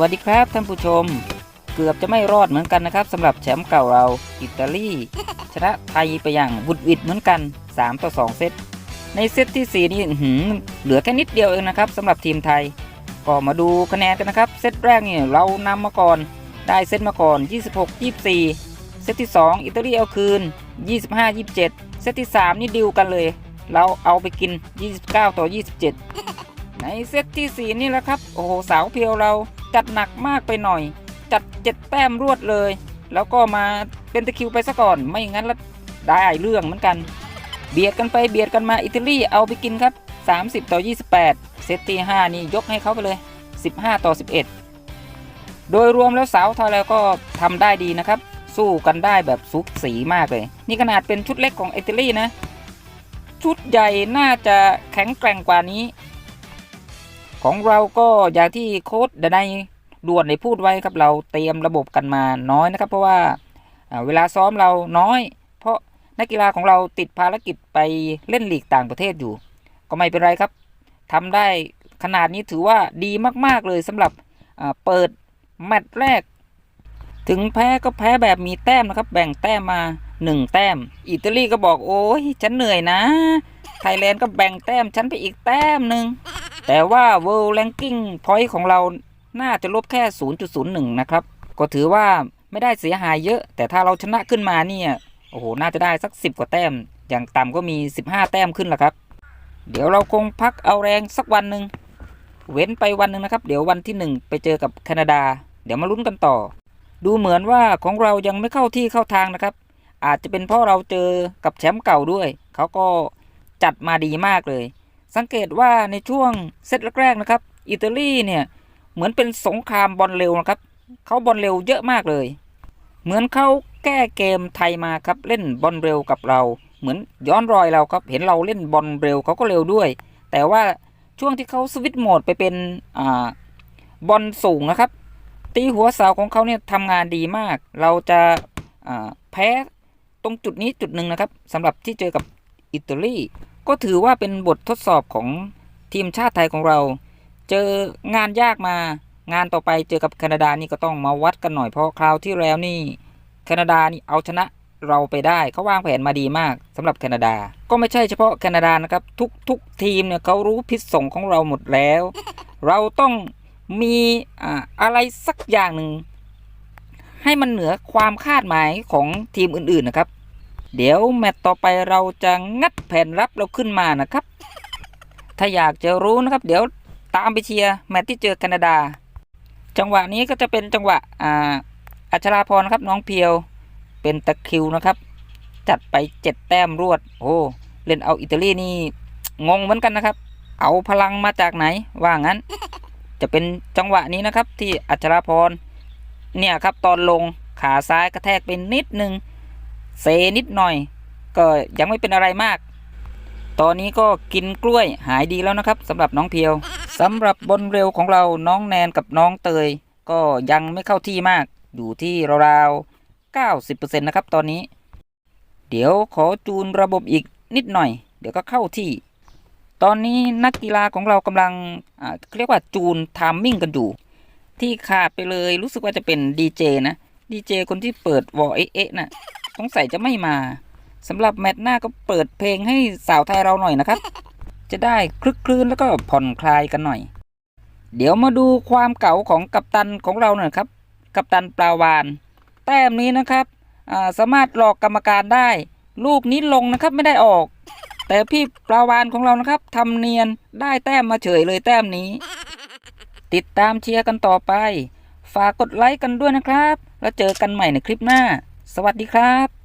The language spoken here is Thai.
วัสดีครับท่านผู้ชม เกือบจะไม่รอดเหมือนกันนะครับสำหรับแชมป์เก่าเราอิตาลีชนะไทยไปอย่างบุดหวิดเหมือนกัน 3 ต่อ 2 เซตในเซตที่ 4 นี่หืเหลือแค่นิดเดียวเองนะครับสำหรับทีมไทย ก็มาดูคะแนนกันนะครับ เซตแรกนี่เรานำมาก่อน ได้เซตมาก่อน 26 24 เซตที่ 2 อิตาลีเอาคืน 25 27 เซตที่ 3 นี่ดิวกันเลย เราเอาไปกิน 29 ต่อ 27 ในเซตที่ 4 นี่แหละครับ โอ้โหสาวเพียวเรา จัดหนักมากไปหน่อย จัด7แต้มรวดเลย แล้วก็มาเป็นตะคิวไปซะก่อน ไม่งั้นละได้เรื่องเหมือนกัน เบียดกันไปเบียดกันมาอิตาลีเอาไปกินครับ 30 ต่อ 28 เซตที่ 5 นี่ยกให้เขาไปเลย 15 ต่อ 11 โดยรวมแล้วสาวไทยแล้วก็ทำได้ดีนะครับ สู้กันได้แบบสุกสีมากเลย นี่ขนาดเป็นชุดเล็กของอิตาลีนะ ชุดใหญ่น่าจะแข็งแกร่งกว่านี้ ของเราก็อย่างที่โค้ดดนัยด่วนได้พูดไว้ครับเราเตรียมระบบกันมาน้อยนะครับ เพราะว่าเวลาซ้อมเราน้อย เพราะนักกีฬาของเราติดภารกิจไปเล่นลีกต่างประเทศอยู่ ก็ไม่เป็นไรครับทำได้ขนาดนี้ถือว่าดีมาก ๆ เลยสำหรับเปิดแมตช์แรก ถึงแพ้ก็แพ้แบบมีแต้มนะครับ แบ่งแต้มมา 1 แต้ม อิตาลีก็บอกโอ้ยฉันเหนื่อยนะ ไทยแลนด์ก็แบ่งแต้มฉันไปอีกแต้มหนึ่ง แต่ว่า World Ranking Point ของเราน่าจะลบแค่ 0.01 นะครับ ก็ถือว่าไม่ได้เสียหายเยอะ แต่ถ้าเราชนะขึ้นมาเนี่ยโอ้โห น่าจะได้สัก 10 กว่าแต้ม อย่างต่ำก็มี 15 แต้มขึ้นละครับ เดี๋ยวเราคงพักเอาแรงสักวันหนึ่ง เว้นไปวันหนึ่งนะครับ เดี๋ยววันที่ 1 ไปเจอกับแคนาดา เดี๋ยวมาลุ้นกันต่อ ดูเหมือนว่าของเรายังไม่เข้าที่เข้าทางนะครับ อาจจะเป็นเพราะเราเจอกับแชมป์เก่าด้วย เขาก็ จัดมาดีมากเลย สังเกตว่าในช่วงเซตแรกๆนะครับ อิตาลีเนี่ยเหมือนเป็นสงครามบอลเร็วนะครับเขาบอลเร็วเยอะมากเลย เหมือนเขาแก้เกมไทยมาครับเล่นบอลเร็วกับเรา เหมือนย้อนรอยเราครับ เห็นเราเล่นบอลเร็วเขาก็เร็วด้วย แต่ว่าช่วงที่เขาสวิตช์โหมดไปเป็นอ่าบอลสูงนะครับ ตีหัวเสาของเขาเนี่ยทำงานดีมาก เราจะาแพ้ตรงจุดนี้จุดหนึ่งนะครับสำหรับที่เจอกับอิตาลี ก็ถือว่าเป็นบททดสอบของทีมชาติไทยของเรา เจองานยากมางานต่อไปเจอกับแคนาดานี่ก็ต้องมาวัดกันหน่อยเพราะคราวที่แล้วนี่แคนาดานี่เอาชนะเราไปได้เขาวางแผนมาดีมากสำหรับแคนาดา ก็ไม่ใช่เฉพาะแคนาดานะครับ ทุกทุกทีมเนี่ยเขารู้พิษสงของเราหมดแล้ว เราต้องมีอ่าอะไรสักอย่างหนึ่งให้มันเหนือความคาดหมายของทีมอื่นๆนะครับ เดี๋ยวแมตต์ต่อไปเราจะงัดแผ่นรับเราขึ้นมานะครับ ถ้าอยากจะรู้นะครับ เดี๋ยวตามไปเชียร์แมตต์ที่เจอแคนาดา จังหวะนี้ก็จะเป็นจังหวะอ่าอัชราพรครับน้องเพียว เป็นตะคิวนะครับ จัดไปเจ็ดแต้มรวด โอ้เล่นเอาอิตาลีนี่งงเหมือนกันนะครับ เอาพลังมาจากไหนว่างั้น จะเป็นจังหวะนี้นะครับที่อัชราพรเนี่ยครับตอนลงขาซ้ายกระแทกไปนิดนึง เซนิดหน่อย ก็ยังไม่เป็นอะไรมาก ตอนนี้ก็กินกล้วยหายดีแล้วนะครับสำหรับน้องเพียวสำหรับบนเร็วของเราน้องแนนกับน้องเตย ก็ยังไม่เข้าที่มากอยู่ที่ราวๆ90%นะครับตอนนี้ เดี๋ยวขอจูนระบบอีกนิดหน่อย เดี๋ยวก็เข้าที่ ตอนนี้นักกีฬาของเรากำลังเรียกว่าจูนทามมิ่งกันอยู่ ที่ขาดไปเลยรู้สึกว่าจะเป็นดีเจนะดีเจคนที่เปิดวอเอ๊ะเอ๊ะน่ะ สงสัยจะไม่มาสำหรับแมตช์หน้าก็เปิดเพลงให้สาวไทยเราหน่อยนะครับ จะได้คลึกคลื้นแล้วก็ผ่อนคลายกันหน่อย เดี๋ยวมาดูความเก๋าของกัปตันของเราหน่อยครับ กัปตันปลาวาน แต้มนี้นะครับสามารถหลอกกรรมการได้ ลูกนี้ลงนะครับไม่ได้ออก แต่พี่ปลาวานของเรานะครับทำเนียนได้แต้มมาเฉยเลยแต้มนี้ ติดตามเชียร์กันต่อไป ฝากกดไลค์กันด้วยนะครับ แล้วเจอกันใหม่ในคลิปหน้า สวัสดีครับ